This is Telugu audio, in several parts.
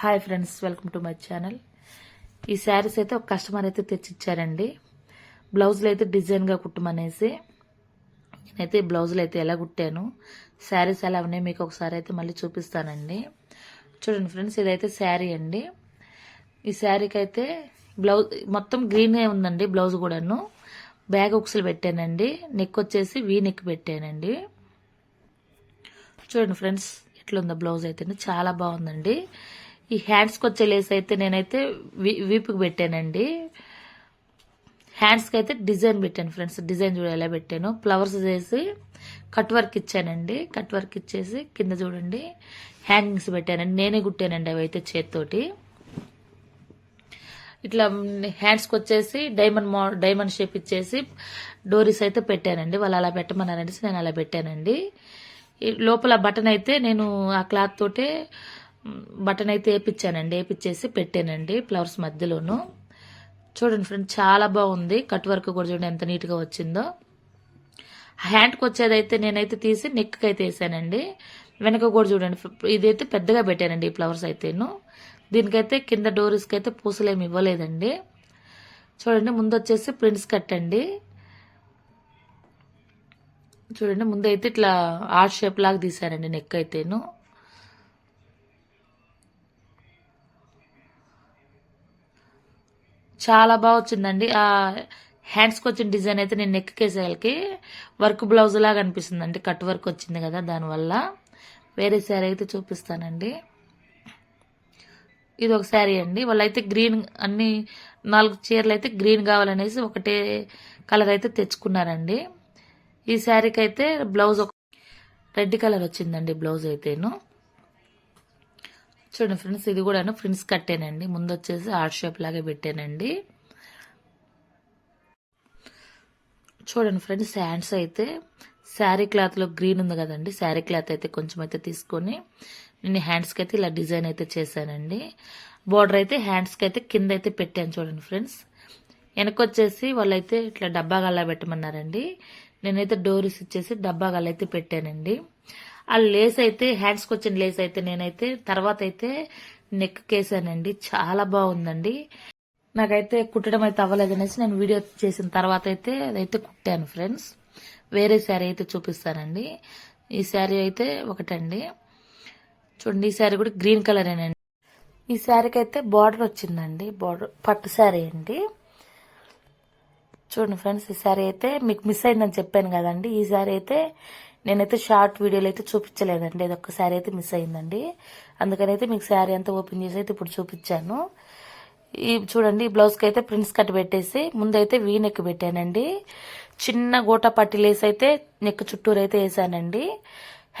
Hi friends welcome to my channel ఈ శారీస్ అయితే ఒక కస్టమర్ అయితే తెచ్చిచ్చారండి. బ్లౌజులు అయితే డిజైన్గా కుట్టమనేసి నేనైతే బ్లౌజులు అయితే ఎలా కుట్టాను శారీస్ ఎలా ఉన్నాయి మీకు ఒకసారి అయితే మళ్ళీ చూపిస్తానండి. చూడండి ఫ్రెండ్స్ ఇదైతే శారీ అండి. ఈ శారీకి అయితే బ్లౌజ్ మొత్తం గ్రీనే ఉందండి బ్లౌజ్ కూడాను. బ్యాగ్ ఉక్సులు పెట్టానండి. నెక్ వచ్చేసి వీ నెక్ పెట్టానండి. చూడండి ఫ్రెండ్స్ ఎట్లుందో బ్లౌజ్ అయితే చాలా బాగుందండి. ఈ హ్యాండ్స్కి వచ్చే లేస్ అయితే నేనైతే వీపుకి పెట్టానండి. హ్యాండ్స్కి అయితే డిజైన్ పెట్టాను ఫ్రెండ్స్ డిజైన్ చూడ ఎలా పెట్టాను. ఫ్లవర్స్ చేసి కట్ వర్క్ ఇచ్చానండి. కట్ వర్క్ ఇచ్చేసి కింద చూడండి. హ్యాంగింగ్స్ పెట్టానండి. నేనే కుట్టానండి అవి అయితే చేతితోటి. ఇట్లా హ్యాండ్స్కి వచ్చేసి డైమండ్ మో డైమండ్ షేప్ ఇచ్చేసి డోరీస్ అయితే పెట్టానండి. వాళ్ళు అలా పెట్టమన్నారనేసి నేను అలా పెట్టానండి. లోపల బటన్ అయితే నేను ఆ క్లాత్ తోటే బటన్ అయితే వేపించానండి వేపించేసి పెట్టానండి ఫ్లవర్స్ మధ్యలోను. చూడండి ఫ్రెండ్ చాలా బాగుంది. కట్ వర్క్ కూడా చూడండి ఎంత నీట్గా వచ్చిందో. హ్యాండ్కి వచ్చేదైతే నేనైతే తీసి నెక్కి అయితే వేసానండి. వెనక కూడా చూడండి ఇదైతే పెద్దగా పెట్టానండి ఈ ఫ్లవర్స్ అయితేను. దీనికైతే కింద డోరీస్కి అయితే పూసలు ఏమి ఇవ్వలేదండి. చూడండి ముందు వచ్చేసి ప్రింట్స్ కట్టండి చూడండి ముందు అయితే ఇట్లా ఆర్ట్ షేప్ లాగా తీసానండి నెక్ అయితేను. చాలా బాగా వచ్చిందండి. ఆ హ్యాండ్స్కి వచ్చిన డిజైన్ అయితే నేను నెక్ వర్క్ బ్లౌజ్ లాగా అనిపిస్తుందండి. కట్ వర్క్ వచ్చింది కదా దానివల్ల. వేరే శారీ అయితే చూపిస్తానండి. ఇది ఒక శారీ అండి. వాళ్ళైతే గ్రీన్ అన్ని నాలుగు చీరలు అయితే గ్రీన్ కావాలనేసి ఒకటే కలర్ అయితే తెచ్చుకున్నారండి. ఈ శారీకి అయితే బ్లౌజ్ ఒక రెడ్ కలర్ వచ్చిందండి బ్లౌజ్ అయితేను. చూడండి ఫ్రెండ్స్ ఇది కూడా ఫ్రెండ్స్ కట్టానండి. ముందు వచ్చేసి హార్ట్ షేప్ లాగా పెట్టానండి. చూడండి ఫ్రెండ్స్ హ్యాండ్స్ అయితే శారీ క్లాత్లో గ్రీన్ ఉంది కదండి శారీ క్లాత్ అయితే కొంచెం అయితే తీసుకొని నేను హ్యాండ్స్కి అయితే ఇలా డిజైన్ అయితే చేశానండి. బార్డర్ అయితే హ్యాండ్స్కి అయితే కింద అయితే పెట్టాను చూడండి ఫ్రెండ్స్. వెనకొచ్చేసి వాళ్ళైతే ఇట్లా డబ్బా గల్లా పెట్టమన్నారండి. నేనైతే డోరీస్ ఇచ్చేసి డబ్బా అయితే పెట్టానండి. ఆ లేస్ అయితే హ్యాండ్స్కి వచ్చిన లేస్ అయితే నేనైతే తర్వాత అయితే నెక్ కేసానండి. చాలా బాగుందండి. నాకైతే కుట్టడం అయితే అవ్వలేదు అనేసి నేను వీడియో చేసిన తర్వాత అయితే అదైతే కుట్టాను ఫ్రెండ్స్. వేరే శారీ అయితే చూపిస్తానండి. ఈ శారీ అయితే ఒకటండి. చూడండి ఈ శారీ కూడా గ్రీన్ కలరేనండి. ఈ శారీకి అయితే బార్డర్ వచ్చిందండి. బార్డర్ పట్టు శారీ అండి. చూడండి ఫ్రెండ్స్ ఈ శారీ అయితే మీకు మిస్ అయిందని చెప్పాను కదండి. ఈ శారీ అయితే నేనైతే షార్ట్ వీడియోలు అయితే చూపించలేదండి. ఇది ఒక్కసారి శారీ అయితే మిస్ అయిందండి. అందుకని అయితే మీకు శారీ అంతా ఓపెన్ చేసి అయితే ఇప్పుడు చూపించాను. ఈ చూడండి ఈ బ్లౌజ్కి అయితే ప్రింట్స్ కట్ పెట్టేసి ముందైతే వీ నెక్ పెట్టానండి. చిన్న గోట పట్టి లేస్ అయితే నెక్ చుట్టూరు అయితే వేసానండి.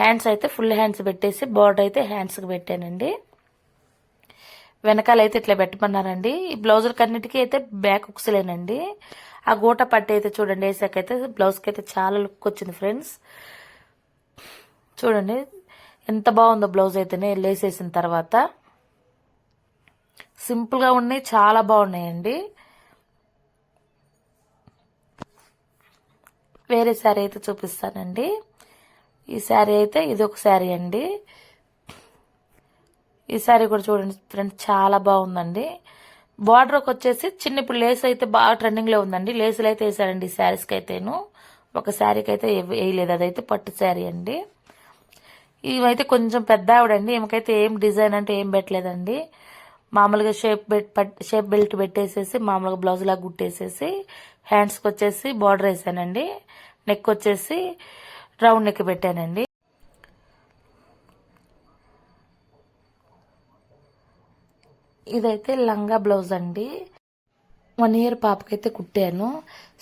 హ్యాండ్స్ అయితే ఫుల్ హ్యాండ్స్ పెట్టేసి బార్డర్ అయితే హ్యాండ్స్కి పెట్టానండి. వెనకాల అయితే ఇట్లా పెట్టమన్నారండి. ఈ బ్లౌజులకి అన్నిటికీ అయితే బ్యాక్ ఉక్సలేనండి ఆ గోట పట్టి అయితే చూడండి వేసాకైతే బ్లౌజ్కి అయితే చాలా లుక్ వచ్చింది ఫ్రెండ్స్ చూడండి. ఎంత బాగుందో బ్లౌజ్ అయితేనే లేసేసిన తర్వాత. సింపుల్గా ఉన్నాయి చాలా బాగున్నాయండి. వేరే శారీ అయితే చూపిస్తానండి. ఈ శారీ అయితే ఇది ఒక శారీ అండి. ఈ శారీ కూడా చూడండి ఫ్రెండ్స్ చాలా బాగుందండి. బార్డర్కి వచ్చేసి చిన్న ఇప్పుడు లేస్ అయితే బాగా ట్రెండింగ్లో ఉందండి. లేసులు అయితే వేసారండి ఈ శారీస్కి అయితేను. ఒక శారీకి అయితే వేయలేదు. అదైతే పట్టు శారీ అండి. ఇవైతే కొంచెం పెద్ద ఆవిడండి ఈమెకైతే ఏం డిజైన్ అంటే ఏం పెట్టలేదండి. మామూలుగా షేప్ షేప్ బెల్ట్ పెట్టేసేసి మామూలుగా బ్లౌజ్ లాగా గుట్టేసేసి హ్యాండ్స్కి వచ్చేసి బార్డర్ వేసానండి. నెక్ వచ్చేసి రౌండ్ నెక్ పెట్టానండి. ఇదైతే లంగా బ్లౌజ్ అండి. వన్ ఇయర్ పాపకైతే కుట్టాను.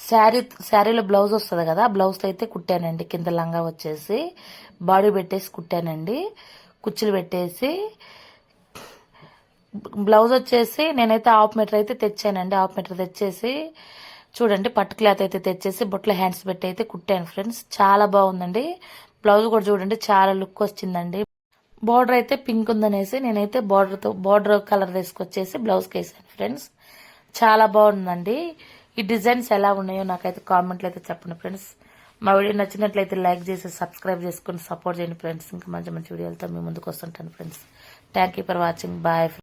శారీ శారీలో బ్లౌజ్ వస్తుంది కదా బ్లౌజ్ అయితే కుట్టానండి. కింద లంగా వచ్చేసి బాడీ పెట్టేసి కుట్టానండి. కుచ్చులు పెట్టేసి బ్లౌజ్ వచ్చేసి నేనైతే హాఫ్ మీటర్ అయితే తెచ్చానండి. హాఫ్ మీటర్ తెచ్చేసి చూడండి పట్టు క్లాత్ అయితే తెచ్చేసి బొట్ల హ్యాండ్స్ పెట్టి అయితే కుట్టాను ఫ్రెండ్స్. చాలా బాగుందండి. బ్లౌజ్ కూడా చూడండి చాలా లుక్ వచ్చిందండి. బార్డర్ అయితే పింక్ ఉందనేసి నేనైతే బార్డర్తో బార్డర్ కలర్ తీసుకొచ్చేసి బ్లౌజ్కి వేసాను ఫ్రెండ్స్. చాలా బాగుందండి. ఈ డిజైన్స్ ఎలా ఉన్నాయో నాకైతే కామెంట్లు అయితే చెప్పండి ఫ్రెండ్స్ మా వీడియో నచ్చినట్లయితే లైక్ చేసి సబ్స్క్రైబ్ చేసుకుని సపోర్ట్ చేయండి ఫ్రెండ్స్ ఇంకా మంచి మంచి వీడియోలతో మీ ముందుకు వస్తుంటాను friends thank for watching bye